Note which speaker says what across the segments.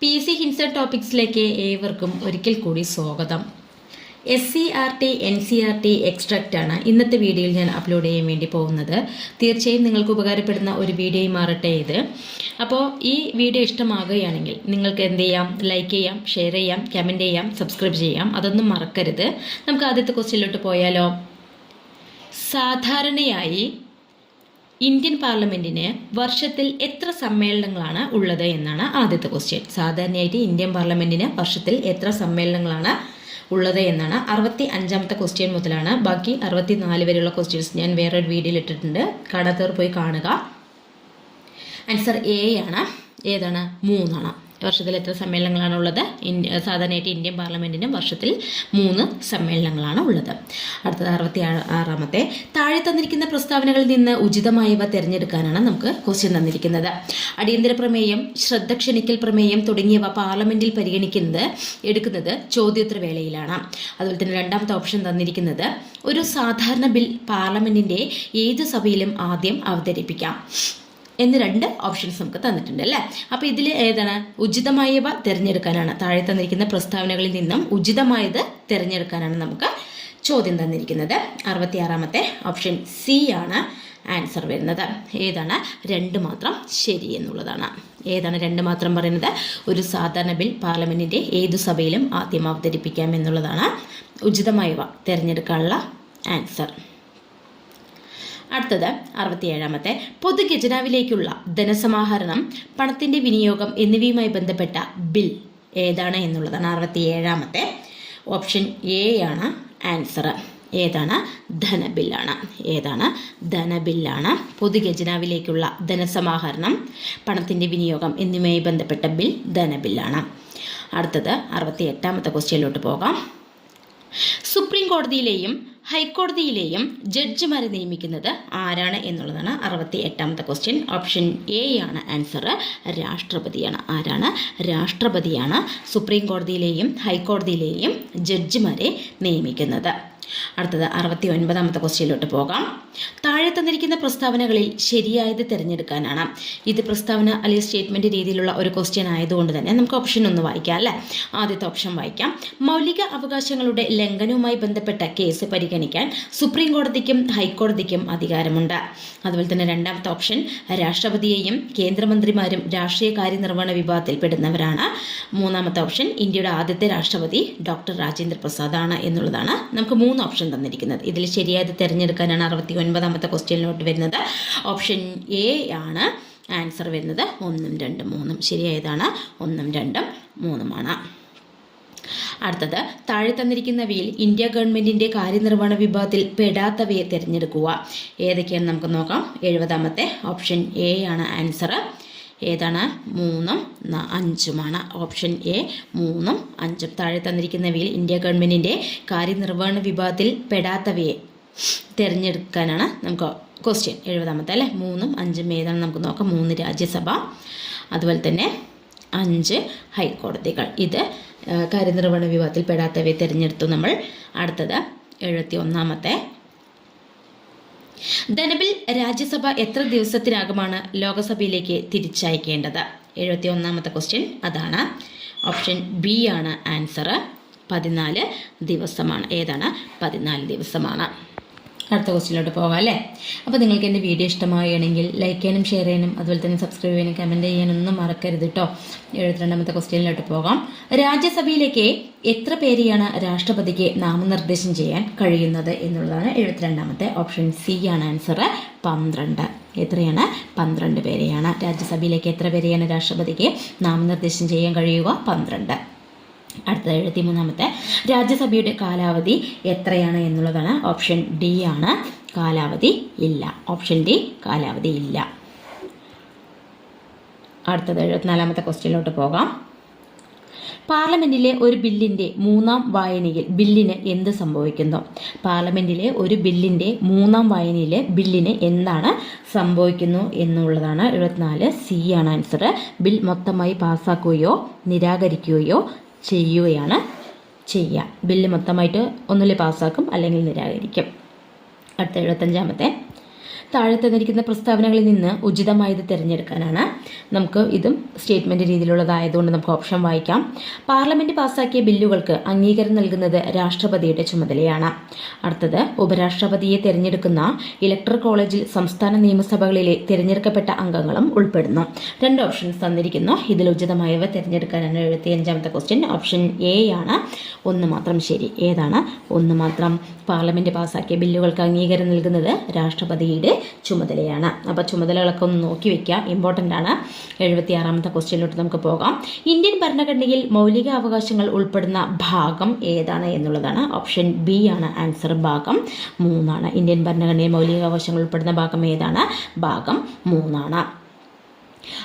Speaker 1: P C ഹിൻസ ടോപ്പിക്സിലേക്ക് ഏവർക്കും ഒരിക്കൽ കൂടി സ്വാഗതം. S C R T N C R T extract ആണ് ഇന്നത്തെ വീഡിയോയിൽ ഞാൻ അപ്ലോഡ് ചെയ്യാൻ വേണ്ടി പോകുന്നത്. തീർച്ചയായും നിങ്ങൾക്ക് ഉപകാരപ്പെടുന്ന ഒരു വീഡിയോയും മാറട്ടെ ഇത്. അപ്പോൾ ഈ വീഡിയോ ഇഷ്ടമാകുകയാണെങ്കിൽ നിങ്ങൾക്ക് എന്ത് ചെയ്യാം? ലൈക്ക് ചെയ്യാം ഷെയർ ചെയ്യാം കമന്റ് ചെയ്യാം സബ്സ്ക്രൈബ് ചെയ്യാം. അതൊന്നും മറക്കരുത്. നമുക്ക് ആദ്യത്തെ ക്വസ്റ്റ്യനിലോട്ട് പോയാലോ? സാധാരണയായി ഇന്ത്യൻ പാർലമെന്റിന് വർഷത്തിൽ എത്ര സമ്മേളനങ്ങളാണ് ഉള്ളത് എന്നാണ് ആദ്യത്തെ ക്വസ്റ്റ്യൻ സാധാരണയായിട്ട് ഇന്ത്യൻ പാർലമെന്റിന് വർഷത്തിൽ എത്ര സമ്മേളനങ്ങളാണ് ഉള്ളത് എന്നാണ് അറുപത്തി അഞ്ചാമത്തെ ക്വസ്റ്റ്യൻ മുതലാണ്. ബാക്കി അറുപത്തി നാല് വരെയുള്ള ക്വസ്റ്റ്യൻസ് ഞാൻ വേറെ ഒരു വീഡിയോയിൽ ഇട്ടിട്ടുണ്ട്. കാണാത്തവർ പോയി കാണുക. ആൻസർ എ ആണ്. ഏതാണ്? മൂന്നാണ്. വർഷത്തിൽ എത്ര സമ്മേളനങ്ങളാണ് ഉള്ളത് ഇന്ത്യ സാധാരണയായിട്ട് ഇന്ത്യൻ പാർലമെന്റിനും വർഷത്തിൽ മൂന്ന് സമ്മേളനങ്ങളാണ് ഉള്ളത് അടുത്തത് അറുപത്തി ആറാമത്തെ. താഴെ തന്നിരിക്കുന്ന പ്രസ്താവനകളിൽ നിന്ന് ഉചിതമായവ തിരഞ്ഞെടുക്കാനാണ് നമുക്ക് ക്വസ്റ്റ്യൻ തന്നിരിക്കുന്നത്. അടിയന്തര പ്രമേയം ശ്രദ്ധ ക്ഷണിക്കൽ പ്രമേയം തുടങ്ങിയവ പാർലമെന്റിൽ പരിഗണിക്കുന്നത് എടുക്കുന്നത് ചോദ്യോത്തര വേളയിലാണ് അതുപോലെ തന്നെ രണ്ടാമത്തെ ഓപ്ഷൻ തന്നിരിക്കുന്നത് ഒരു സാധാരണ ബിൽ പാർലമെന്റിന്റെ ഏത് സഭയിലും ആദ്യം അവതരിപ്പിക്കാം? എന്ന് രണ്ട് ഓപ്ഷൻസ് നമുക്ക് തന്നിട്ടുണ്ട് അല്ലേ? അപ്പോൾ ഇതിൽ ഏതാണ്? ഉചിതമായവ തിരഞ്ഞെടുക്കാനാണ്. താഴെ തന്നിരിക്കുന്ന പ്രസ്താവനകളിൽ നിന്നും ഉചിതമായത് തിരഞ്ഞെടുക്കാനാണ് നമുക്ക് ചോദ്യം തന്നിരിക്കുന്നത്. അറുപത്തിയാറാമത്തെ ഓപ്ഷൻ സി ആണ് ആൻസർ വരുന്നത്. ഏതാണ്? രണ്ട് മാത്രം ശരി എന്നുള്ളതാണ്. ഏതാണ് രണ്ട് മാത്രം പറയുന്നത്? ഒരു സാധാരണ ബിൽ പാർലമെന്റിന്റെ ഏതു സഭയിലും ആദ്യം അവതരിപ്പിക്കാം എന്നുള്ളതാണ് ഉചിതമായവ തിരഞ്ഞെടുക്കാനുള്ള ആൻസർ അടുത്തത് അറുപത്തിയേഴാമത്തെ. പൊതുഖജനാവിലേക്കുള്ള ധനസമാഹരണം പണത്തിന്റെ വിനിയോഗം എന്നിവയുമായി ബന്ധപ്പെട്ട ബിൽ ഏതാണ് എന്നുള്ളതാണ് അറുപത്തിയേഴാമത്തെ. ഓപ്ഷൻ എ ആണ് ആൻസർ ഏതാണ്? ധനബില്ലാണ്. ഏതാണ്? ധനബില്ലാണ്. പൊതുഖജനാവിലേക്കുള്ള ധനസമാഹരണം പണത്തിന്റെ വിനിയോഗം എന്നിവയുമായി ബന്ധപ്പെട്ട ബിൽ ധനബില്ലാണ്. അടുത്തത് അറുപത്തി എട്ടാമത്തെ ക്വസ്റ്റ്യനിലോട്ട് പോകാം. സുപ്രീം കോടതിയിലെയും ഹൈക്കോടതിയിലെയും ജഡ്ജിമാരെ നിയമിക്കുന്നത് ആരാണ് എന്നുള്ളതാണ് അറുപത്തി എട്ടാമത്തെ ക്വസ്റ്റ്യൻ ഓപ്ഷൻ എ ആണ് ആൻസർ രാഷ്ട്രപതിയാണ്. ആരാണ്? രാഷ്ട്രപതിയാണ് സുപ്രീം കോടതിയിലെയും ഹൈക്കോടതിയിലെയും ജഡ്ജിമാരെ നിയമിക്കുന്നത്. അടുത്തത് അറുപത്തി ഒൻപതാമത്തെ ക്വസ്റ്റ്യനിലോട്ട് പോകാം. താഴെ തന്നിരിക്കുന്ന പ്രസ്താവനകളിൽ ശരിയായത് തിരഞ്ഞെടുക്കാനാണ്. ഇത് പ്രസ്താവന അല്ലെങ്കിൽ സ്റ്റേറ്റ്മെന്റ് രീതിയിലുള്ള ഒരു ക്വസ്റ്റ്യൻ ആയതുകൊണ്ട് തന്നെ നമുക്ക് ഓപ്ഷൻ ഒന്ന് വായിക്കാം അല്ലേ? ആദ്യത്തെ ഓപ്ഷൻ വായിക്കാം. മൗലിക അവകാശങ്ങളുടെ ലംഘനവുമായി ബന്ധപ്പെട്ട കേസ് പരിഗണിക്കാൻ സുപ്രീം കോടതിക്കും ഹൈക്കോടതിക്കും അധികാരമുണ്ട്. അതുപോലെ തന്നെ രണ്ടാമത്തെ ഓപ്ഷൻ രാഷ്ട്രപതിയെയും കേന്ദ്രമന്ത്രിമാരും രാഷ്ട്രീയ കാര്യനിർവഹണ വിഭാഗത്തിൽ പെടുന്നവരാണ് മൂന്നാമത്തെ ഓപ്ഷൻ ഇന്ത്യയുടെ ആദ്യത്തെ രാഷ്ട്രപതി ഡോക്ടർ രാജേന്ദ്ര പ്രസാദാണ് എന്നുള്ളതാണ്. നമുക്ക് മൂന്ന് ഓപ്ഷൻ തന്നിരിക്കുന്നത്. ഇതിൽ ശരിയായത് തിരഞ്ഞെടുക്കാനാണ് അറുപത്തി ഒൻപതാമത്തെ ക്വസ്റ്റ്യനിലോട്ട് വരുന്നത്. ഓപ്ഷൻ എ ആണ് ആൻസർ വരുന്നത്. ഒന്നും രണ്ടും മൂന്നും. ശരിയായതാണ്. ഒന്നും രണ്ടും മൂന്നുമാണ്. അടുത്തത് താഴെ തന്നിരിക്കുന്നവയിൽ ഇന്ത്യ ഗവൺമെന്റിന്റെ കാര്യനിർവഹണ വിഭാഗത്തിൽ പെടാത്തവയെ തിരഞ്ഞെടുക്കുക. ഏതൊക്കെയാണ് നമുക്ക് നോക്കാം. എഴുപതാമത്തെ ഓപ്ഷൻ എ ആണ് ആൻസർ ഏതാണ്? മൂന്നും അഞ്ചുമാണ്. ഓപ്ഷൻ എ മൂന്നും അഞ്ചും. താഴെ തന്നിരിക്കുന്നവയിൽ ഇന്ത്യ ഗവൺമെന്റിന്റെ കാര്യനിർവഹണ വിഭാഗത്തിൽ പെടാത്തവയെ തിരഞ്ഞെടുക്കാനാണ് നമുക്ക് ക്വസ്റ്റ്യൻ എഴുപതാമത്തെ അല്ലേ? മൂന്നും അഞ്ചും ഏതാണ് നമുക്ക് നോക്കാം. മൂന്ന് രാജ്യസഭ അതുപോലെ തന്നെ അഞ്ച് ഹൈക്കോടതികൾ. ഇത് കാര്യനിർവഹണ വിഭാഗത്തിൽ പെടാത്തവയെ തിരഞ്ഞെടുത്തു നമ്മൾ. അടുത്തത് എഴുപത്തി ഒന്നാമത്തെ ധനബിൽ രാജ്യസഭ എത്ര ദിവസത്തിനകമാണ് ലോകസഭയിലേക്ക് തിരിച്ചയക്കേണ്ടത്? എഴുപത്തി ഒന്നാമത്തെ ക്വസ്റ്റ്യൻ അതാണ്. ഓപ്ഷൻ ബി ആണ് ആൻസർ പതിനാല് ദിവസമാണ്. ഏതാണ്? പതിനാല് ദിവസമാണ്. അടുത്ത ക്വസ്റ്റിലോട്ട് പോകാം അല്ലേ? അപ്പോൾ നിങ്ങൾക്ക് എന്റെ വീഡിയോ ഇഷ്ടമാവുകയാണെങ്കിൽ ലൈക്ക് ചെയ്യാനും ഷെയർ ചെയ്യാനും അതുപോലെ തന്നെ സബ്സ്ക്രൈബ് ചെയ്യാനും കമന്റ് ചെയ്യാനൊന്നും മറക്കരുത് കേട്ടോ എഴുപത്തിരണ്ടാമത്തെ ക്വസ്റ്റ്യനിലോട്ട് പോകാം. രാജ്യസഭയിലേക്ക് എത്ര പേരെയാണ് രാഷ്ട്രപതിക്ക് നാമനിർദ്ദേശം ചെയ്യാൻ കഴിയുന്നത് എന്നുള്ളതാണ് എഴുപത്തിരണ്ടാമത്തെ ഓപ്ഷൻ സി ആണ് ആൻസർ പന്ത്രണ്ട്. എത്രയാണ്? പന്ത്രണ്ട് പേരെയാണ്. രാജ്യസഭയിലേക്ക് എത്ര പേരെയാണ് രാഷ്ട്രപതിക്ക് നാമനിർദ്ദേശം ചെയ്യാൻ കഴിയുക? പന്ത്രണ്ട്. അടുത്ത എഴുപത്തി മൂന്നാമത്തെ. രാജ്യസഭയുടെ കാലാവധി എത്രയാണ് എന്നുള്ളതാണ് ഓപ്ഷൻ ഡി ആണ്. കാലാവധി ഇല്ല. ഓപ്ഷൻ ഡി കാലാവധി ഇല്ല. അടുത്തത് എഴുപത്തിനാലാമത്തെ ക്വസ്റ്റ്യനിലോട്ട് പോകാം. പാർലമെന്റിലെ ഒരു ബില്ലിന്റെ മൂന്നാം വായനയിൽ ബില്ലിന് എന്ത് സംഭവിക്കുന്നു? പാർലമെന്റിലെ ഒരു ബില്ലിന്റെ മൂന്നാം വായനയിൽ ബില്ലിന് എന്താണ് സംഭവിക്കുന്നു എന്നുള്ളതാണ് എഴുപത്തിനാല് സി ആണ് ആൻസർ ബിൽ മൊത്തമായി പാസ്സാക്കുകയോ നിരാകരിക്കുകയോ ചെയ്യുകയാണ് ചെയ്യുക. ബില്ല് മൊത്തമായിട്ട് ഒന്നുകിൽ പാസ്സാക്കും അല്ലെങ്കിൽ നിരാകരിക്കും. അടുത്ത എഴുപത്തഞ്ചാമത്തെ താഴെ തന്നിരിക്കുന്ന പ്രസ്താവനകളിൽ നിന്ന് ഉചിതമായത് തിരഞ്ഞെടുക്കാനാണ്. നമുക്ക് ഇതും സ്റ്റേറ്റ്മെന്റ് രീതിയിലുള്ളതായതുകൊണ്ട് നമുക്ക് ഓപ്ഷൻ വായിക്കാം. പാർലമെന്റ് പാസാക്കിയ ബില്ലുകൾക്ക് അംഗീകാരം നൽകുന്നത് രാഷ്ട്രപതിയുടെ ചുമതലയാണ്. അടുത്തത് ഉപരാഷ്ട്രപതിയെ തിരഞ്ഞെടുക്കുന്ന ഇലക്ടർ കോളേജിൽ സംസ്ഥാന നിയമസഭകളിലെ തിരഞ്ഞെടുക്കപ്പെട്ട അംഗങ്ങളും ഉൾപ്പെടുന്നു. രണ്ട് ഓപ്ഷൻസ് തന്നിരിക്കുന്നു. ഇതിൽ ഉചിതമായവ തിരഞ്ഞെടുക്കാനാണ് എഴുപത്തിയഞ്ചാമത്തെ ക്വസ്റ്റ്യൻ. ഓപ്ഷൻ എ ആണ്. ഒന്ന് മാത്രം ശരി. ഏതാണ്? ഒന്ന് മാത്രം പാർലമെന്റ് പാസാക്കിയ ബില്ലുകൾക്ക് അംഗീകാരം നൽകുന്നത് രാഷ്ട്രപതിയുടെ ചുമതലയാണ്. അപ്പോൾ ചുമതലകളൊക്കെ ഒന്ന് നോക്കി വെക്കാം. ഇമ്പോർട്ടന്റ് ആണ്. എഴുപത്തിയാറാമത്തെ ക്വസ്റ്റ്യനിലോട്ട് നമുക്ക് പോകാം. ഇന്ത്യൻ ഭരണഘടനയിൽ മൗലിക അവകാശങ്ങൾ ഉൾപ്പെടുന്ന ഭാഗം ഏതാണ് എന്നുള്ളതാണ്. ഓപ്ഷൻ ബി ആണ് ആൻസർ ഭാഗം. മൂന്നാണ്. ഇന്ത്യൻ ഭരണഘടനയിൽ മൗലിക അവകാശങ്ങൾ ഉൾപ്പെടുന്ന ഭാഗം ഏതാണ്? ഭാഗം മൂന്നാണ്.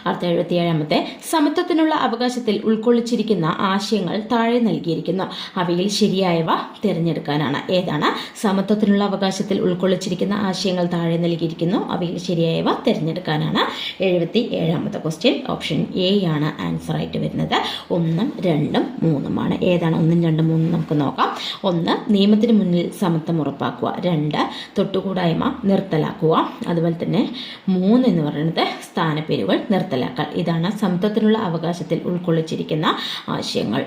Speaker 1: അടുത്ത എഴുപത്തിയേഴാമത്തെ. സമത്വത്തിനുള്ള അവകാശത്തിൽ ഉൾക്കൊള്ളിച്ചിരിക്കുന്ന ആശയങ്ങൾ താഴെ നൽകിയിരിക്കുന്നു. അവയിൽ ശരിയായവ തിരഞ്ഞെടുക്കാനാണ്. ഏതാണ്? സമത്വത്തിനുള്ള അവകാശത്തിൽ ഉൾക്കൊള്ളിച്ചിരിക്കുന്ന ആശയങ്ങൾ താഴെ നൽകിയിരിക്കുന്നു. അവയിൽ ശരിയായവ തിരഞ്ഞെടുക്കാനാണ്. എഴുപത്തി ഏഴാമത്തെ ക്വസ്റ്റ്യൻ ഓപ്ഷൻ എ ആണ് ആൻസർ ആയിട്ട് വരുന്നത്. ഒന്നും രണ്ടും മൂന്നുമാണ് ഏതാണ്? ഒന്നും രണ്ടും മൂന്നും നമുക്ക് നോക്കാം. ഒന്ന് നിയമത്തിന് മുന്നിൽ സമത്വം ഉറപ്പാക്കുക. രണ്ട് തൊട്ടുകൂടായ്മ നിർത്തലാക്കുക. അതുപോലെ തന്നെ മൂന്ന് എന്ന് പറയുന്നത് സ്ഥാനപ്പേരുകൾ നിർത്തലാക്കൽ. ഇതാണ് സമത്വത്തിനുള്ള അവകാശത്തിൽ ഉൾക്കൊള്ളിച്ചിരിക്കുന്ന ആശയങ്ങൾ.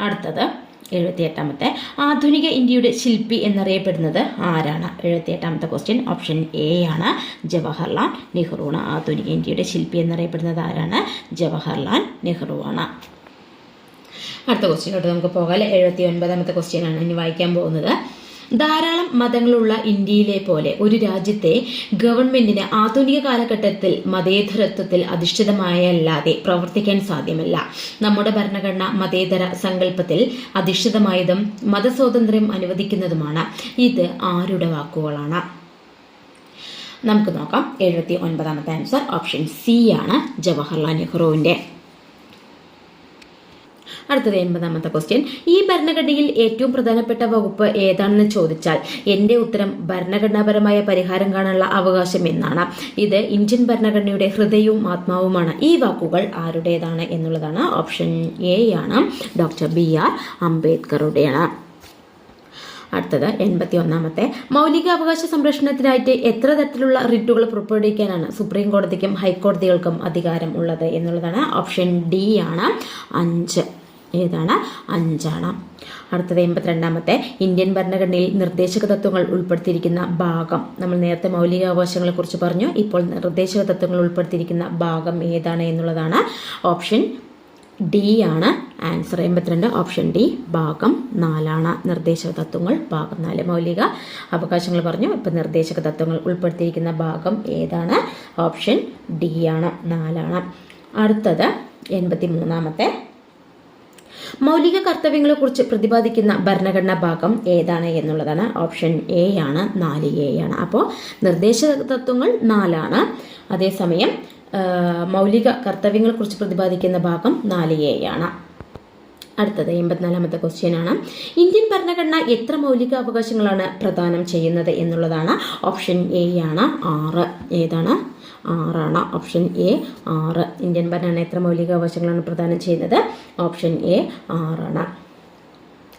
Speaker 1: അടുത്തത് എഴുപത്തിയെട്ടാമത്തെ. ആധുനിക ഇന്ത്യയുടെ ശില്പി എന്നറിയപ്പെടുന്നത് ആരാണ്? എഴുപത്തിയെട്ടാമത്തെ ക്വസ്റ്റ്യൻ ഓപ്ഷൻ എ ആണ്. ജവഹർലാൽ നെഹ്റുവാണ്. ആധുനിക ഇന്ത്യയുടെ ശില്പി എന്നറിയപ്പെടുന്നത് ആരാണ്? ജവഹർലാൽ നെഹ്റുവാണ്. അടുത്ത ക്വസ്റ്റ്യനോട്ട് നമുക്ക് പോകാം എഴുപത്തി ഒൻപതാമത്തെ ക്വസ്റ്റ്യൻ ആണ്. ഇനി വായിക്കാൻ പോകുന്നത്. ധാരാളം മതങ്ങളുള്ള ഇന്ത്യയിലെ പോലെ ഒരു രാജ്യത്തെ ഗവൺമെന്റിന് ആധുനിക കാലഘട്ടത്തിൽ മതേതരത്വത്തിൽ അധിഷ്ഠിതമായല്ലാതെ പ്രവർത്തിക്കാൻ സാധ്യമല്ല. നമ്മുടെ ഭരണഘടന മതേതര സങ്കല്പത്തിൽ അധിഷ്ഠിതമായതും മതസ്വാതന്ത്ര്യം അനുവദിക്കുന്നതുമാണ്. ഇത് ആരുടെ വാക്കുകളാണ്? നമുക്ക് നോക്കാം. എഴുപത്തി ഒൻപതാമത്തെ ആൻസർ ഓപ്ഷൻ സി ആണ് ജവഹർലാൽ നെഹ്റുവിന്റെ അടുത്തത് എൺപതാമത്തെ ക്വസ്റ്റ്യൻ ഈ ഭരണഘടനയിൽ ഏറ്റവും പ്രധാനപ്പെട്ട വകുപ്പ് ഏതാണെന്ന് ചോദിച്ചാൽ എന്റെ ഉത്തരം ഭരണഘടനാപരമായ പരിഹാരം കാണാനുള്ള അവകാശം എന്നാണ്. ഇത് ഇന്ത്യൻ ഭരണഘടനയുടെ ഹൃദയവും ആത്മാവുമാണ്. ഈ വാക്കുകൾ ആരുടേതാണ് എന്നുള്ളതാണ് ഓപ്ഷൻ എ ആണ്. ഡോക്ടർ ബി ആർ അംബേദ്കറുടെയാണ് അടുത്തത് എൺപത്തി ഒന്നാമത്തെ മൗലികാവകാശ സംരക്ഷണത്തിനായിട്ട് എത്ര തരത്തിലുള്ള റിട്ടുകൾ പുറപ്പെടുവിക്കാനാണ് സുപ്രീം കോടതിക്കും ഹൈക്കോടതികൾക്കും അധികാരം ഉള്ളത് എന്നുള്ളതാണ് ഓപ്ഷൻ ഡി ആണ്. അഞ്ച്. ഏതാണ്? അഞ്ചാണ്. അടുത്തത് എൺപത്തിരണ്ടാമത്തെ. ഇന്ത്യൻ ഭരണഘടനയിൽ നിർദ്ദേശക തത്വങ്ങൾ ഉൾപ്പെടുത്തിയിരിക്കുന്ന ഭാഗം. നമ്മൾ നേരത്തെ മൗലികാവകാശങ്ങളെ കുറിച്ച് പറഞ്ഞു. ഇപ്പോൾ നിർദ്ദേശക തത്വങ്ങൾ ഉൾപ്പെടുത്തിയിരിക്കുന്ന ഭാഗം ഏതാണ് എന്നുള്ളതാണ്. ഓപ്ഷൻ ഡി ആണ്. ആൻസർ എൺപത്തിരണ്ട്. ഓപ്ഷൻ ഡി ഭാഗം നാലാണ്. നിർദ്ദേശക തത്വങ്ങൾ ഭാഗം നാല്. മൗലിക അവകാശങ്ങൾ പറഞ്ഞു. ഇപ്പം നിർദ്ദേശക തത്വങ്ങൾ ഉൾപ്പെടുത്തിയിരിക്കുന്ന ഭാഗം ഏതാണ്? ഓപ്ഷൻ ഡി ആണ്. നാലാണ്. അടുത്തത് എൺപത്തി മൂന്നാമത്തെ മൗലിക കർത്തവ്യങ്ങളെക്കുറിച്ച് പ്രതിപാദിക്കുന്ന ഭരണഘടനാ ഭാഗം ഏതാണ് എന്നുള്ളതാണ് ഓപ്ഷൻ എ ആണ് നാല് എ ആണ്. അപ്പോൾ നിർദ്ദേശ തത്വങ്ങൾ നാലാണ്. അതേസമയം മൗലിക കർത്തവ്യങ്ങളെക്കുറിച്ച് പ്രതിപാദിക്കുന്ന ഭാഗം നാല് എ ആണ്. അടുത്തത് എൺപത്തിനാലാമത്തെ ക്വസ്റ്റ്യൻ ആണ്. ഇന്ത്യൻ ഭരണഘടന എത്ര മൗലിക അവകാശങ്ങളാണ് പ്രദാനം ചെയ്യുന്നത് എന്നുള്ളതാണ് ഓപ്ഷൻ എ ആണ് ആറ്. ഏതാണ്? ആറാണ്. ഓപ്ഷൻ എ ആറ്. ഇന്ത്യൻ ഭരണഘടന എത്ര മൗലിക അവകാശങ്ങളാണ് പ്രദാനം ചെയ്യുന്നത്? ഓപ്ഷൻ എ ആറാണ്.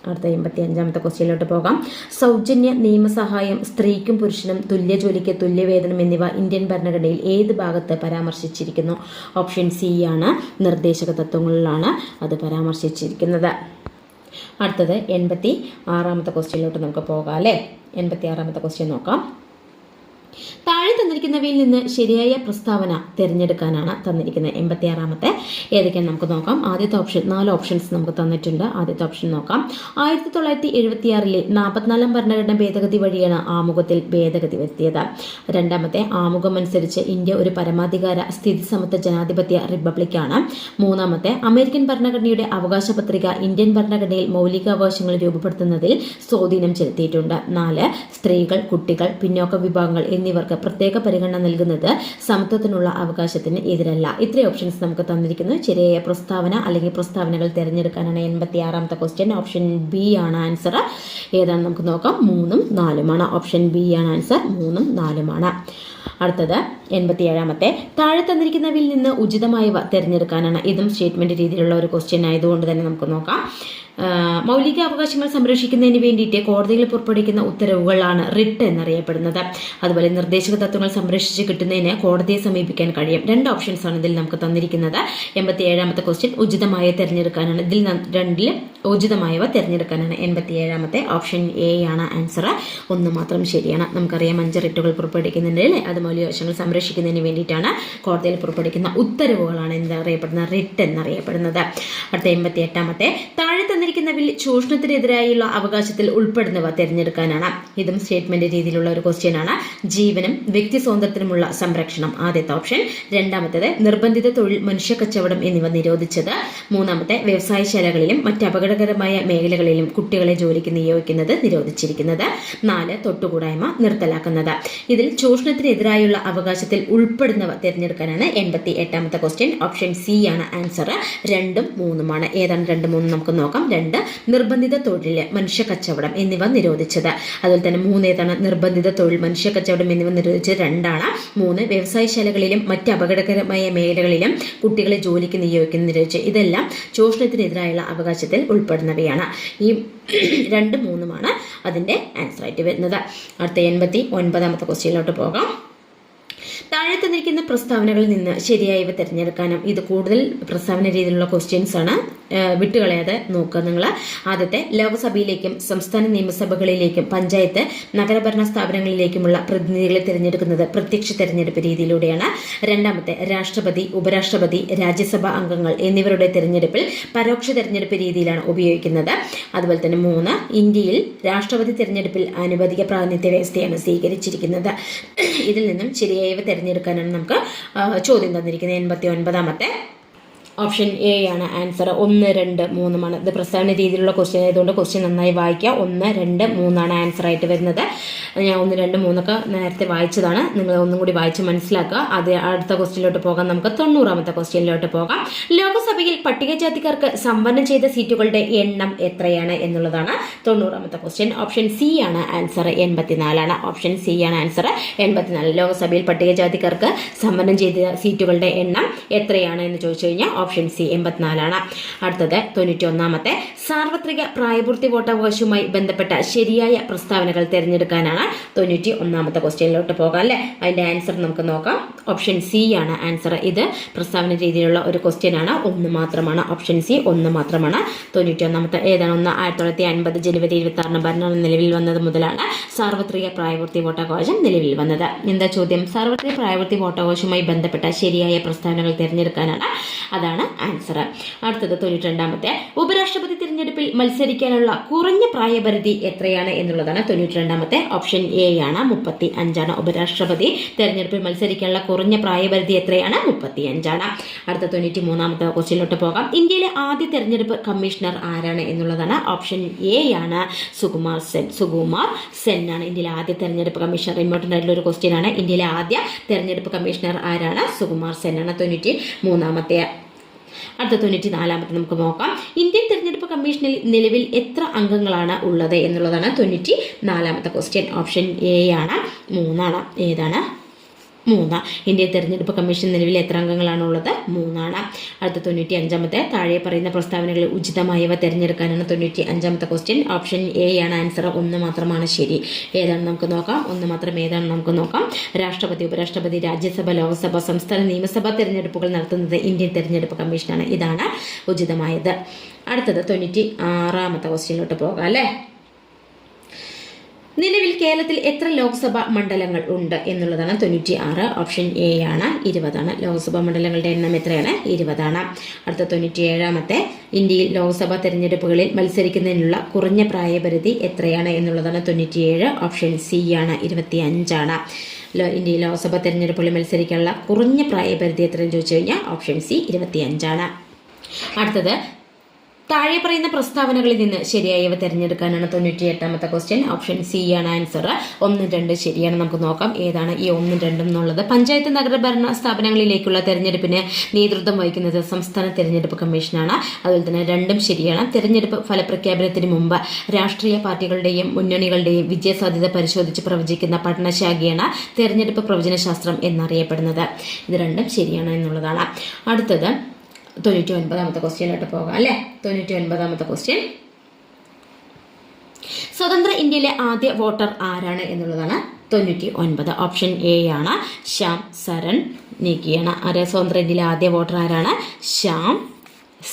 Speaker 1: അടുത്ത എൺപത്തി അഞ്ചാമത്തെ ക്വസ്റ്റ്യനിലോട്ട് പോകാം. സൗജന്യ നിയമസഹായം സ്ത്രീക്കും പുരുഷനും തുല്യ ജോലിക്ക് തുല്യവേതനം എന്നിവ ഇന്ത്യൻ ഭരണഘടനയിൽ ഏത് ഭാഗത്ത് പരാമർശിച്ചിരിക്കുന്നു? ഓപ്ഷൻ സി ആണ്. നിർദ്ദേശക തത്വങ്ങളിലാണ് അത് പരാമർശിച്ചിരിക്കുന്നത്. അടുത്തത് എൺപത്തി ആറാമത്തെ ക്വസ്റ്റ്യനിലോട്ട് നമുക്ക് പോകാം അല്ലേ? എൺപത്തി ആറാമത്തെ ക്വസ്റ്റ്യൻ നോക്കാം. താഴെ തന്നിരിക്കുന്നവയിൽ നിന്ന് ശരിയായ പ്രസ്താവന തിരഞ്ഞെടുക്കാനാണ് തന്നിരിക്കുന്നത് എൺപത്തി ആറാമത്തെ ഏതൊക്കെയാണ് നമുക്ക് നോക്കാം. ആദ്യത്തെ ഓപ്ഷൻ നാല് ഓപ്ഷൻസ് നമുക്ക് തന്നിട്ടുണ്ട്. ആദ്യത്തെ ഓപ്ഷൻ നോക്കാം. ആയിരത്തി തൊള്ളായിരത്തി എഴുപത്തിയാറിലെ നാൽപ്പത്തിനാലാം ഭരണഘടന ഭേദഗതി വഴിയാണ് ആമുഖത്തിൽ ഭേദഗതി വരുത്തിയത്. രണ്ടാമത്തെ ആമുഖം അനുസരിച്ച് ഇന്ത്യ ഒരു പരമാധികാര സ്ഥിതി സമത്വ ജനാധിപത്യ റിപ്പബ്ലിക്കാണ്. മൂന്നാമത്തെ അമേരിക്കൻ ഭരണഘടനയുടെ അവകാശ പത്രിക ഇന്ത്യൻ ഭരണഘടനയിൽ മൗലികാവകാശങ്ങൾ രൂപപ്പെടുത്തുന്നതിൽ സ്വാധീനം ചെലുത്തിയിട്ടുണ്ട്. നാല് സ്ത്രീകൾ കുട്ടികൾ പിന്നോക്ക വിഭാഗങ്ങൾ എന്നിവർക്ക് പ്രത്യേക പരിഗണന നൽകുന്നത് സമത്വത്തിനുള്ള അവകാശത്തിന് എതിരല്ല. ഇത്രയും ഓപ്ഷൻസ് നമുക്ക് തന്നിരിക്കുന്നു. ചെറിയ പ്രസ്താവന അല്ലെങ്കിൽ പ്രസ്താവനകൾ തിരഞ്ഞെടുക്കാനാണ് എൺപത്തി ആറാമത്തെ ക്വസ്റ്റ്യൻ ഓപ്ഷൻ ബി ആണ് ആൻസർ ഏതാണ്? നമുക്ക് നോക്കാം. മൂന്നും നാലുമാണ്. ഓപ്ഷൻ ബി ആണ് ആൻസർ മൂന്നും നാലുമാണ്. അടുത്തത് എൺപത്തിയേഴാമത്തെ. താഴെ തന്നിരിക്കുന്നവയിൽ നിന്ന് ഉചിതമായവ തിരഞ്ഞെടുക്കാനാണ് ഇതും സ്റ്റേറ്റ്മെന്റ് രീതിയിലുള്ള ഒരു ക്വസ്റ്റ്യൻ ആയതുകൊണ്ട് തന്നെ നമുക്ക് നോക്കാം. മൗലിക അവകാശങ്ങൾ സംരക്ഷിക്കുന്നതിന് വേണ്ടിയിട്ട് കോടതികൾ പുറപ്പെടുവിക്കുന്ന ഉത്തരവുകളാണ് റിട്ട് എന്നറിയപ്പെടുന്നത്. അതുപോലെ നിർദ്ദേശക തത്വങ്ങൾ സംരക്ഷിച്ച് കിട്ടുന്നതിന് കോടതിയെ സമീപിക്കാൻ കഴിയും. രണ്ട് ഓപ്ഷൻസ് ആണ് ഇതിൽ നമുക്ക് തന്നിരിക്കുന്നത്. എൺപത്തി ഏഴാമത്തെ ക്വസ്റ്റ്യൻ ഉചിതമായ തിരഞ്ഞെടുക്കാനാണ്. ഇതിൽ രണ്ടിൽ ഉചിതമായവ തിരഞ്ഞെടുക്കാനാണ് എൺപത്തി ഏഴാമത്തെ ഓപ്ഷൻ എ ആണ് ആൻസർ ഒന്ന് മാത്രം ശരിയാണ്. നമുക്കറിയാം അഞ്ച് റിട്ടുകൾ പുറപ്പെടുവിക്കുന്നുണ്ട് അല്ലേ അത് മൂല്യവശങ്ങൾ സംരക്ഷിക്കുന്നതിന് വേണ്ടിയിട്ടാണ് കോടതിയിൽ പുറപ്പെടുവിക്കുന്ന ഉത്തരവുകളാണ് എന്തറിയപ്പെടുന്ന റിട്ട് എന്നറിയപ്പെടുന്നത്. അടുത്ത എൺപത്തി എട്ടാമത്തെ താഴെ തന്നിരിക്കുന്നവിൽ ചൂഷണത്തിനെതിരായുള്ള അവകാശത്തിൽ ഉൾപ്പെടുന്നവ തിരഞ്ഞെടുക്കാനാണ്. ഇതും സ്റ്റേറ്റ്മെന്റ് രീതിയിലുള്ള ഒരു ക്വസ്റ്റ്യൻ ആണ്. ജീവനും വ്യക്തി സ്വാതന്ത്ര്യത്തിനുമുള്ള സംരക്ഷണം. ആദ്യത്തെ ഓപ്ഷൻ. രണ്ടാമത്തേത് നിർബന്ധിത തൊഴിൽ മനുഷ്യ കച്ചവടം എന്നിവ നിരോധിച്ചത്. മൂന്നാമത്തെ വ്യവസായശാലകളിലും മറ്റ് അപകടകരമായ മേഖലകളിലും കുട്ടികളെ ജോലിക്ക് നിയോഗിക്കുന്നത് നിരോധിച്ചിരിക്കുന്നത്. നാല് തൊട്ടുകൂടായ്മ നിർത്തലാക്കുന്നത്. ഇതിൽ ചൂഷണത്തിനെതിരായുള്ള അവകാശത്തിൽ ഉൾപ്പെടുന്നവ തിരഞ്ഞെടുക്കാനാണ് എൺപത്തി എട്ടാമത്തെ ക്വസ്റ്റ്യൻ ഓപ്ഷൻ സി ആണ് ആൻസർ രണ്ടും മൂന്നുമാണ്. ഏതാണ് രണ്ട് മൂന്നും നമുക്ക് നോക്കാം. രണ്ട് നിർബന്ധിത തൊഴിൽ മനുഷ്യ കച്ചവടം എന്നിവ നിരോധിച്ചത്. അതുപോലെ തന്നെ മൂന്ന് ഏതാണ്? നിർബന്ധിത തൊഴിൽ മനുഷ്യ കച്ചവടം എന്നിവ നിരോധിച്ചത് രണ്ടാണ്. മൂന്ന് വ്യവസായശാലകളിലും മറ്റ് അപകടകരമായ മേഖലകളിലും കുട്ടികളെ ജോലിക്ക് നിയോഗിക്കുന്ന നിരോധിച്ചത്. ഇതെല്ലാം ചൂഷണത്തിനെതിരായുള്ള അവകാശത്തിൽ ഉൾപ്പെടുന്നവയാണ്. ഈ രണ്ട് മൂന്നുമാണ് അതിന്റെ ആൻസർ ആയിട്ട് വരുന്നത്. അടുത്ത എൺപത്തി ഒൻപതാമത്തെ ക്വസ്റ്റ്യനിലോട്ട് പോകാം. താഴെ തന്നിരിക്കുന്ന പ്രസ്താവനകളിൽ നിന്ന് ശരിയായവ തിരഞ്ഞെടുക്കാനും ഇത് കൂടുതൽ പ്രസ്താവന രീതിയിലുള്ള ക്വസ്റ്റ്യൻസ് ആണ് വിട്ടുകളയാതെ നോക്കുക നിങ്ങൾ ആദ്യത്തെ ലോക്സഭയിലേക്കും സംസ്ഥാന നിയമസഭകളിലേക്കും പഞ്ചായത്ത് നഗരഭരണ സ്ഥാപനങ്ങളിലേക്കുമുള്ള പ്രതിനിധികളെ തിരഞ്ഞെടുക്കുന്നത് പ്രത്യക്ഷ തിരഞ്ഞെടുപ്പ് രീതിയിലൂടെയാണ്. രണ്ടാമത്തെ രാഷ്ട്രപതി ഉപരാഷ്ട്രപതി രാജ്യസഭാ അംഗങ്ങൾ എന്നിവരുടെ തിരഞ്ഞെടുപ്പിൽ പരോക്ഷ തിരഞ്ഞെടുപ്പ് രീതിയിലാണ് ഉപയോഗിക്കുന്നത്. അതുപോലെ തന്നെ മൂന്ന് ഇന്ത്യയിൽ രാഷ്ട്രപതി തിരഞ്ഞെടുപ്പിൽ ആനുപാതിക പ്രാതിനിധ്യ വ്യവസ്ഥയാണ് സ്വീകരിച്ചിരിക്കുന്നത്. ഇതിൽ നിന്നും ശരിയായവ തിരഞ്ഞെടുക്കാനാണ് നമുക്ക് ചോദ്യം തന്നിരിക്കുന്നത്. എൺപത്തി ഒൻപതാമത്തെ ഓപ്ഷൻ എ ആണ് ആൻസർ. ഒന്ന് രണ്ട് മൂന്നുമാണ്. ഇത് പ്രസ്താവന രീതിയിലുള്ള ക്വസ്റ്റ്യൻ ആയതുകൊണ്ട് ക്വസ്റ്റ്യൻ നന്നായി വായിക്കുക ഒന്ന് രണ്ട് മൂന്നാണ് ആൻസർ ആയിട്ട് വരുന്നത്. ഞാൻ ഒന്ന് രണ്ട് മൂന്നൊക്കെ നേരത്തെ വായിച്ചതാണ്. നിങ്ങൾ ഒന്നും കൂടി വായിച്ച് മനസ്സിലാക്കുക. അത് അടുത്ത ക്വസ്റ്റ്യനിലോട്ട് പോകാം. നമുക്ക് തൊണ്ണൂറാമത്തെ ക്വസ്റ്റ്യനിലോട്ട് പോകാം. ലോകസഭയിൽ പട്ടികജാതിക്കാർക്ക് സംവരണം ചെയ്ത സീറ്റുകളുടെ എണ്ണം എത്രയാണ് എന്നുള്ളതാണ് തൊണ്ണൂറാമത്തെ ക്വസ്റ്റ്യൻ ഓപ്ഷൻ സി ആണ് ആൻസർ എൺപത്തിനാലാണ്. ഓപ്ഷൻ സി ആണ് ആൻസർ എൺപത്തിനാല്. ലോകസഭയിൽ പട്ടികജാതിക്കാർക്ക് സംവരണം ചെയ്ത സീറ്റുകളുടെ എണ്ണം എത്രയാണ് എന്ന് ചോദിച്ചു കഴിഞ്ഞാൽ ഓപ്ഷൻ സി എൺപത്തിനാലാണ്. അടുത്തത് തൊണ്ണൂറ്റി ഒന്നാമത്തെ സാർവത്രിക പ്രായപൂർത്തി വോട്ടവകാശവുമായി ബന്ധപ്പെട്ട ശരിയായ പ്രസ്താവനകൾ തിരഞ്ഞെടുക്കാനാണ് തൊണ്ണൂറ്റി ഒന്നാമത്തെ ക്വസ്റ്റ്യനിലോട്ട് പോകാം അല്ലേ? അതിന്റെ ആൻസർ നമുക്ക് നോക്കാം. ഓപ്ഷൻ സി ആണ് ആൻസർ. ഇത് പ്രസ്താവന രീതിയിലുള്ള ഒരു ക്വസ്റ്റ്യൻ ആണ് ഒന്ന് മാത്രമാണ്. ഓപ്ഷൻ സി ഒന്ന് മാത്രമാണ്. തൊണ്ണൂറ്റി ഒന്നാമത്തെ ഏതാണ്? ഒന്ന് ആയിരത്തി തൊള്ളായിരത്തി അൻപത് ജനുവരി ഇരുപത്തി ആറിന് ഭരണം നിലവിൽ വന്നത് മുതലാണ് സാർവത്രിക പ്രായപൂർത്തി വോട്ടവകാശം നിലവിൽ വന്നത്. എന്താ ചോദ്യം? സാർവത്രിക പ്രായപൂർത്തി വോട്ടവകാശവുമായി ബന്ധപ്പെട്ട ശരിയായ പ്രസ്താവനകൾ തിരഞ്ഞെടുക്കാനാണ് അതാണ് ആൻസർ അടുത്തത് തൊണ്ണൂറ്റി രണ്ടാമത്തെ. ഉപരാഷ്ട്രപതി തിരഞ്ഞെടുപ്പിൽ മത്സരിക്കാനുള്ള കുറഞ്ഞ പ്രായപരിധി എത്രയാണ് എന്നുള്ളതാണ് തൊണ്ണൂറ്റി രണ്ടാമത്തെ. ഓപ്ഷൻ എ ആണ് മുപ്പത്തി അഞ്ചാണ് ഉപരാഷ്ട്രപതി തെരഞ്ഞെടുപ്പിൽ മത്സരിക്കാനുള്ള കുറഞ്ഞ പ്രായപരിധി എത്രയാണ്? മുപ്പത്തി അഞ്ചാണ് അടുത്ത തൊണ്ണൂറ്റി മൂന്നാമത്തെ ക്വസ്റ്റ്യനിലോട്ട് പോകാം. ഇന്ത്യയിലെ ആദ്യ തെരഞ്ഞെടുപ്പ് കമ്മീഷണർ ആരാണ് എന്നുള്ളതാണ് ഓപ്ഷൻ എ ആണ് സുകുമാർ സെൻ. സുകുമാർ സെൻ ആണ് ഇന്ത്യയിലെ ആദ്യ തെരഞ്ഞെടുപ്പ് കമ്മീഷണർ. ഇമ്പോർട്ടന്റ് ആയിട്ടുള്ള ഒരു ക്വസ്റ്റ്യൻ ആണ് ഇന്ത്യയിലെ ആദ്യ തെരഞ്ഞെടുപ്പ് കമ്മീഷണർ ആരാണ്? സുകുമാർ സെൻ ആണ്. തൊണ്ണൂറ്റി മൂന്നാമത്തെ. അടുത്ത തൊണ്ണൂറ്റി നാലാമത്തെ നമുക്ക് നോക്കാം. ഇന്ത്യൻ തെരഞ്ഞെടുപ്പ് കമ്മീഷനിൽ നിലവിൽ എത്ര അംഗങ്ങളാണ് ഉള്ളത് എന്നുള്ളതാണ് തൊണ്ണൂറ്റി നാലാമത്തെ ക്വസ്റ്റ്യൻ ഓപ്ഷൻ എ ആണ് മൂന്നാണ് ഏതാണ്? മൂന്ന്. ഇന്ത്യ തെരഞ്ഞെടുപ്പ് കമ്മീഷൻ നിലവിൽ എത്ര അംഗങ്ങളാണ് ഉള്ളത് മൂന്നാണ്. അടുത്ത തൊണ്ണൂറ്റി അഞ്ചാമത്തെ താഴെ പറയുന്ന പ്രസ്താവനകൾ ഉചിതമായവ തിരഞ്ഞെടുക്കാനാണ് തൊണ്ണൂറ്റി അഞ്ചാമത്തെ ക്വസ്റ്റ്യൻ ഓപ്ഷൻ എ ആണ് ആൻസർ ഒന്ന് മാത്രമാണ് ശരി. ഏതാണ് നമുക്ക് നോക്കാം? ഒന്ന് മാത്രം ഏതാണ് നമുക്ക് നോക്കാം? രാഷ്ട്രപതി ഉപരാഷ്ട്രപതി രാജ്യസഭ ലോക്സഭ സംസ്ഥാന നിയമസഭാ തെരഞ്ഞെടുപ്പുകൾ നടത്തുന്നത് ഇന്ത്യൻ തെരഞ്ഞെടുപ്പ് കമ്മീഷനാണ്. ഇതാണ് ഉചിതമായത്. അടുത്തത് തൊണ്ണൂറ്റി ആറാമത്തെ ക്വസ്റ്റ്യനിലോട്ട് പോകാം അല്ലേ? നിലവിൽ കേരളത്തിൽ എത്ര ലോക്സഭാ മണ്ഡലങ്ങൾ ഉണ്ട് എന്നുള്ളതാണ് തൊണ്ണൂറ്റി ആറ് ഓപ്ഷൻ എ ആണ് ഇരുപതാണ്. ലോക്സഭാ മണ്ഡലങ്ങളുടെ എണ്ണം എത്രയാണ്? ഇരുപതാണ്. അടുത്ത തൊണ്ണൂറ്റി ഏഴാമത്തെ ഇന്ത്യയിൽ ലോക്സഭാ തെരഞ്ഞെടുപ്പുകളിൽ മത്സരിക്കുന്നതിനുള്ള കുറഞ്ഞ പ്രായപരിധി എത്രയാണ് എന്നുള്ളതാണ് തൊണ്ണൂറ്റിയേഴ് ഓപ്ഷൻ സി ആണ് ഇരുപത്തി അഞ്ചാണ് ഇന്ത്യയിൽ ലോക്സഭാ തെരഞ്ഞെടുപ്പുകളിൽ മത്സരിക്കാനുള്ള കുറഞ്ഞ പ്രായപരിധി എത്രയെന്ന് ചോദിച്ചു കഴിഞ്ഞാൽ ഓപ്ഷൻ സി ഇരുപത്തി അഞ്ചാണ് അടുത്തത് താഴെ പറയുന്ന പ്രസ്താവനകളിൽ നിന്ന് ശരിയായവ തിരഞ്ഞെടുക്കാനാണ് തൊണ്ണൂറ്റി എട്ടാമത്തെ ക്വസ്റ്റ്യൻ ഓപ്ഷൻ സി ആണ് ആൻസർ ഒന്നും രണ്ട് ശരിയാണ്. നമുക്ക് നോക്കാം ഏതാണ് ഈ ഒന്നും രണ്ടും എന്നുള്ളത്. പഞ്ചായത്ത് നഗരഭരണ സ്ഥാപനങ്ങളിലേക്കുള്ള തെരഞ്ഞെടുപ്പിന് നേതൃത്വം വഹിക്കുന്നത് സംസ്ഥാന തെരഞ്ഞെടുപ്പ് കമ്മീഷനാണ് അതുപോലെ തന്നെ രണ്ടും ശരിയാണ്. തെരഞ്ഞെടുപ്പ് ഫലപ്രഖ്യാപനത്തിന് മുമ്പ് രാഷ്ട്രീയ പാർട്ടികളുടെയും മുന്നണികളുടെയും വിജയസാധ്യത പരിശോധിച്ച് പ്രവചിക്കുന്ന പഠനശാഖയാണ് തെരഞ്ഞെടുപ്പ് പ്രവചനശാസ്ത്രം എന്നറിയപ്പെടുന്നത്. ഇത് രണ്ടും ശരിയാണ് എന്നുള്ളതാണ്. അടുത്തത് തൊണ്ണൂറ്റി ഒൻപതാമത്തെ ക്വസ്റ്റ്യനിലോട്ട് പോകാം അല്ലേ? തൊണ്ണൂറ്റി ഒൻപതാമത്തെ ക്വസ്റ്റ്യൻ. സ്വതന്ത്ര ഇന്ത്യയിലെ ആദ്യ വോട്ടർ ആരാണ് എന്നുള്ളതാണ് തൊണ്ണൂറ്റി ഒൻപത് ഓപ്ഷൻ എ ആണ് ശ്യാം സരൺ നീക്കിയാണ്. ആരെ? സ്വതന്ത്ര ഇന്ത്യയിലെ ആദ്യ വോട്ടർ ആരാണ്? ശ്യാം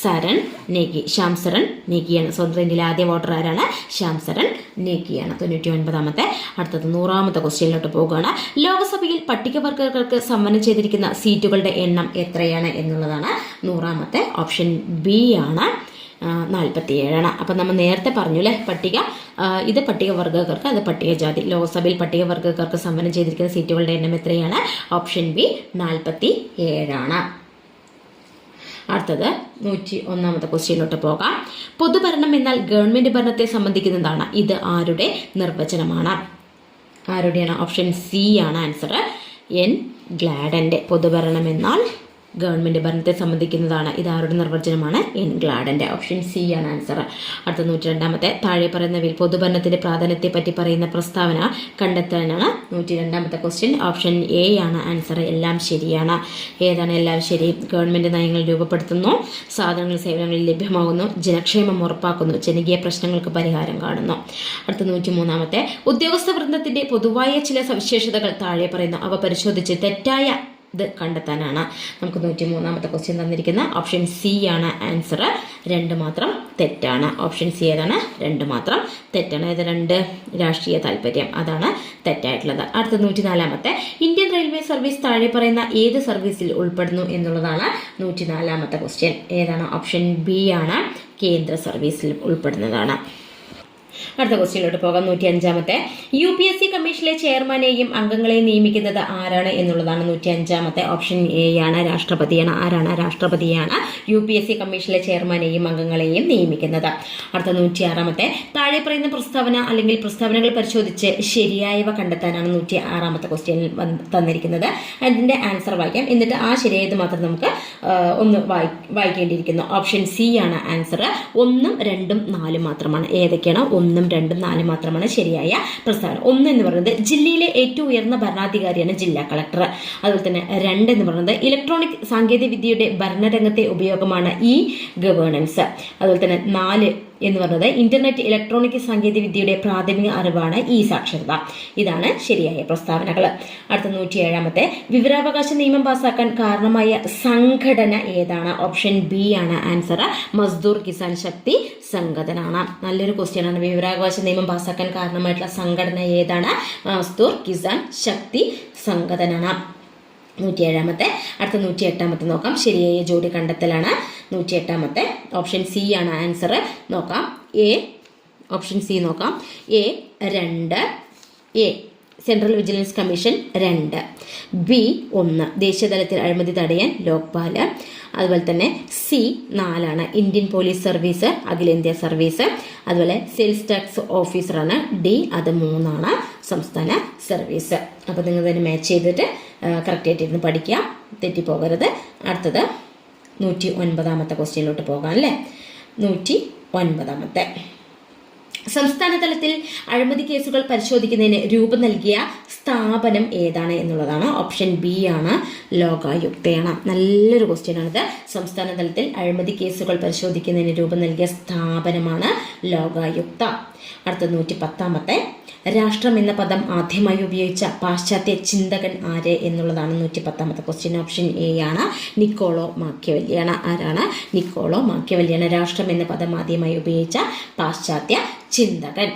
Speaker 1: സരൺ നെഗി ശ്യാംസരൺ നെഗിയാണ്. സ്വതന്ത്ര ഇന്ത്യയിലെ ആദ്യ വോട്ടർ ആരാണ്? ശ്യാംസരൺ നെഗിയാണ്. തൊണ്ണൂറ്റി ഒൻപതാമത്തെ അടുത്തത് നൂറാമത്തെ ക്വസ്റ്റ്യനിലോട്ട് പോകുകയാണ്. ലോക്സഭയിൽ പട്ടികവർഗക്കാർക്ക് സമ്മാനം ചെയ്തിരിക്കുന്ന സീറ്റുകളുടെ എണ്ണം എത്രയാണ് എന്നുള്ളതാണ് നൂറാമത്തെ ഓപ്ഷൻ ബി ആണ്. നാൽപ്പത്തി ഏഴാണ് അപ്പം നമ്മൾ നേരത്തെ പറഞ്ഞു അല്ലേ പട്ടിക ഇത് പട്ടികവർഗക്കാർക്ക് അത് പട്ടികജാതി ലോക്സഭയിൽ പട്ടികവർഗക്കാർക്ക് സംവരണം ചെയ്തിരിക്കുന്ന സീറ്റുകളുടെ എണ്ണം എത്രയാണ്? ഓപ്ഷൻ ബി നാൽപ്പത്തി ഏഴാണ് അടുത്തത് നൂറ്റി ഒന്നാമത്തെ ക്വസ്റ്റ്യനിലോട്ട് പോകാം. പൊതുഭരണം എന്നാൽ ഗവൺമെന്റ് ഭരണത്തെ സംബന്ധിക്കുന്നതാണ്. ഇത് ആരുടെ നിർവചനമാണ്? ആരുടെയാണ്? ഓപ്ഷൻ സി ആണ് ആൻസർ എൻ ഗ്ലാഡന്റെ പൊതുഭരണം എന്നാൽ ഗവൺമെന്റ് ഭരണത്തെ സംബന്ധിക്കുന്നതാണ് ഇത് ആരുടെ നിർവചനമാണ്? എൻ ഗ്ലാഡന്റെ. ഓപ്ഷൻ സി ആണ് ആൻസർ. അടുത്ത നൂറ്റി രണ്ടാമത്തെ താഴെ പറയുന്നവയിൽ പൊതുഭരണത്തിന്റെ പ്രാധാന്യത്തെ പറ്റി പറയുന്ന പ്രസ്താവന കണ്ടെത്താനാണ് നൂറ്റി രണ്ടാമത്തെ ക്വസ്റ്റ്യൻ ഓപ്ഷൻ എ ആണ് ആൻസർ. എല്ലാം ശരിയാണ്. ഏതാണ് എല്ലാം ശരി? ഗവൺമെന്റ് നയങ്ങൾ രൂപപ്പെടുത്തുന്നു. സാധനങ്ങൾ സേവനങ്ങൾ ലഭ്യമാകുന്നു. ജനക്ഷേമം ഉറപ്പാക്കുന്നു. ജനകീയ പ്രശ്നങ്ങൾക്ക് പരിഹാരം കാണുന്നു. അടുത്ത നൂറ്റി മൂന്നാമത്തെ ഉദ്യോഗസ്ഥ വൃന്ദത്തിന്റെ പൊതുവായ ചില സവിശേഷതകൾ താഴെ പറയുന്നു. അവ പരിശോധിച്ച് തെറ്റായ ഇത് കണ്ടെത്താനാണ് നമുക്ക് നൂറ്റി മൂന്നാമത്തെ ക്വസ്റ്റ്യൻ തന്നിരിക്കുന്ന ഓപ്ഷൻ സി ആണ് ആൻസർ രണ്ട് മാത്രം തെറ്റാണ്. ഓപ്ഷൻ സി ഏതാണ്? രണ്ട് മാത്രം തെറ്റാണ്. ഏത് രണ്ട്? രാഷ്ട്രീയ താല്പര്യം. അതാണ് തെറ്റായിട്ടുള്ളത്. അടുത്ത നൂറ്റി നാലാമത്തെ ഇന്ത്യൻ റെയിൽവേ സർവീസ് താഴെ പറയുന്ന ഏത് സർവീസിൽ ഉൾപ്പെടുന്നു എന്നുള്ളതാണ് നൂറ്റി നാലാമത്തെ ക്വസ്റ്റ്യൻ ഏതാണ്? ഓപ്ഷൻ ബി ആണ്. കേന്ദ്ര സർവീസിൽ ഉൾപ്പെടുന്നതാണ്. അടുത്ത ക്വസ്റ്റ്യനിലോട്ട് പോകാം. നൂറ്റി അഞ്ചാമത്തെ യു പി എസ് സി കമ്മീഷനിലെ ചെയർമാനെയും അംഗങ്ങളെയും നിയമിക്കുന്നത് ആരാണ് എന്നുള്ളതാണ് നൂറ്റി അഞ്ചാമത്തെ ഓപ്ഷൻ എ ആണ് രാഷ്ട്രപതിയാണ്. ആരാണ് രാഷ്ട്രപതിയാണ് യു പി എസ് സി കമ്മീഷനിലെ ചെയർമാനെയും അംഗങ്ങളെയും നിയമിക്കുന്നത്? അടുത്ത നൂറ്റി ആറാമത്തെ താഴെ പറയുന്ന പ്രസ്താവന അല്ലെങ്കിൽ പ്രസ്താവനകൾ പരിശോധിച്ച് ശരിയായവ കണ്ടെത്താനാണ് നൂറ്റി ആറാമത്തെ ക്വസ്റ്റ്യനിൽ തന്നിരിക്കുന്നത്. അതിന്റെ ആൻസർ വായിക്കാം. എന്നിട്ട് ആ ശരിയായത് മാത്രം നമുക്ക് ഒന്ന് വായി വായിക്കേണ്ടിയിരിക്കുന്നു. ഓപ്ഷൻ സി ആണ് ആൻസർ ഒന്നും രണ്ടും നാലും മാത്രമാണ്. ഏതൊക്കെയാണ് ഒന്നും രണ്ടും നാലും മാത്രമാണ് ശരിയായ പ്രസ്താവന. ഒന്ന് എന്ന് പറയുന്നത് ജില്ലയിലെ ഏറ്റവും ഉയർന്ന ഭരണാധികാരിയാണ് ജില്ലാ കളക്ടർ. അതുപോലെ തന്നെ രണ്ട് എന്ന് പറയുന്നത് ഇലക്ട്രോണിക് സാങ്കേതിക വിദ്യയുടെ ഭരണരംഗത്തെ ഉപയോഗമാണ് ഈ ഗവേണൻസ്. അതുപോലെ തന്നെ നാല് എന്ന് പറഞ്ഞത് ഇന്റർനെറ്റ് ഇലക്ട്രോണിക് സാങ്കേതിക വിദ്യയുടെ പ്രാഥമിക അറിവാണ് ഈ സാക്ഷരത. ഇതാണ് ശരിയായ പ്രസ്താവനകൾ അടുത്ത നൂറ്റി ഏഴാമത്തെ വിവരാവകാശ നിയമം പാസാക്കാൻ കാരണമായ സംഘടന ഏതാണ്? ഓപ്ഷൻ ബി ആണ് ആൻസർ മസ്ദൂർ കിസാൻ ശക്തി സംഘടനാണ്. നല്ലൊരു ക്വസ്റ്റ്യൻ ആണ്. വിവരാവകാശ നിയമം പാസാക്കാൻ കാരണമായിട്ടുള്ള സംഘടന ഏതാണ്? മസ്ദൂർ കിസാൻ ശക്തി സംഘടനാണ്. നൂറ്റി ഏഴാമത്തെ അടുത്ത നൂറ്റി എട്ടാമത്തെ നോക്കാം. ശരിയായ ജോഡി കണ്ടെത്തലാണ്. നൂറ്റി എട്ടാമത്തെ ഓപ്ഷൻ സി ആണ് ആൻസർ നോക്കാം. എ ഓപ്ഷൻ സി നോക്കാം. എ രണ്ട് എ സെൻട്രൽ വിജിലൻസ് കമ്മീഷൻ രണ്ട്. ബി ഒന്ന്. ദേശീയതലത്തിൽ അഴിമതി തടയാൻ ലോക്പാൽ. അതുപോലെ തന്നെ സി നാലാണ്. ഇന്ത്യൻ പോലീസ് സർവീസ് അഖിലേന്ത്യാ സർവീസ് അതുപോലെ സെയിൽസ് ടാക്സ് ഓഫീസറാണ് ഡി അത് മൂന്നാണ്. സംസ്ഥാന സർവീസ് അപ്പോൾ നിങ്ങൾ തന്നെ മാച്ച് ചെയ്തിട്ട് കറക്റ്റായിട്ട് ഇരുന്ന് പഠിക്കുക. തെറ്റിപ്പോകരുത്. അടുത്തത് നൂറ്റി ഒൻപതാമത്തെ ക്വസ്റ്റ്യനിലോട്ട് പോകാം അല്ലേ? നൂറ്റി ഒൻപതാമത്തെ. സംസ്ഥാന തലത്തിൽ അഴിമതി കേസുകൾ പരിശോധിക്കുന്നതിന് രൂപം നൽകിയ സ്ഥാപനം ഏതാണ് എന്നുള്ളതാണ് ഓപ്ഷൻ ബി ആണ് ലോകായുക്തയാണ് നല്ലൊരു ക്വസ്റ്റ്യൻ ആണിത്. സംസ്ഥാന തലത്തിൽ അഴിമതി കേസുകൾ പരിശോധിക്കുന്നതിന് രൂപം നൽകിയ സ്ഥാപനമാണ് ലോകായുക്ത. അടുത്ത നൂറ്റി പത്താമത്തെ രാഷ്ട്രം എന്ന പദം ആദ്യമായി ഉപയോഗിച്ച പാശ്ചാത്യ ചിന്തകൻ ആര് എന്നുള്ളതാണ് നൂറ്റി പത്താമത്തെ ക്വസ്റ്റ്യൻ ഓപ്ഷൻ എ ആണ് നിക്കോളോ മാക്യവല്യാണ് ആരാണ്? നിക്കോളോ മാക്യവല്യാണ് രാഷ്ട്രം എന്ന പദം ആദ്യമായി ഉപയോഗിച്ച പാശ്ചാത്യ ചിന്തകൻ.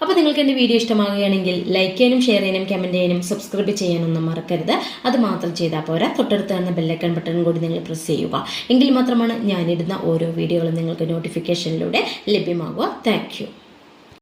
Speaker 1: അപ്പോൾ നിങ്ങൾക്ക് എന്റെ വീഡിയോ ഇഷ്ടമാകുകയാണെങ്കിൽ ലൈക്ക് ചെയ്യാനും ഷെയർ ചെയ്യാനും കമന്റ് ചെയ്യാനും സബ്സ്ക്രൈബ് ചെയ്യാനൊന്നും മറക്കരുത്. അത് മാത്രം ചെയ്താൽ പോരാ. തൊട്ടടുത്ത് തന്നെ ബെല്ലൈക്കൺ ബട്ടൺ കൂടി നിങ്ങൾ പ്രസ് ചെയ്യുക. എങ്കിൽ മാത്രമാണ് ഞാനിടുന്ന ഓരോ വീഡിയോകളും നിങ്ങൾക്ക് നോട്ടിഫിക്കേഷനിലൂടെ ലഭ്യമാകുക താങ്ക്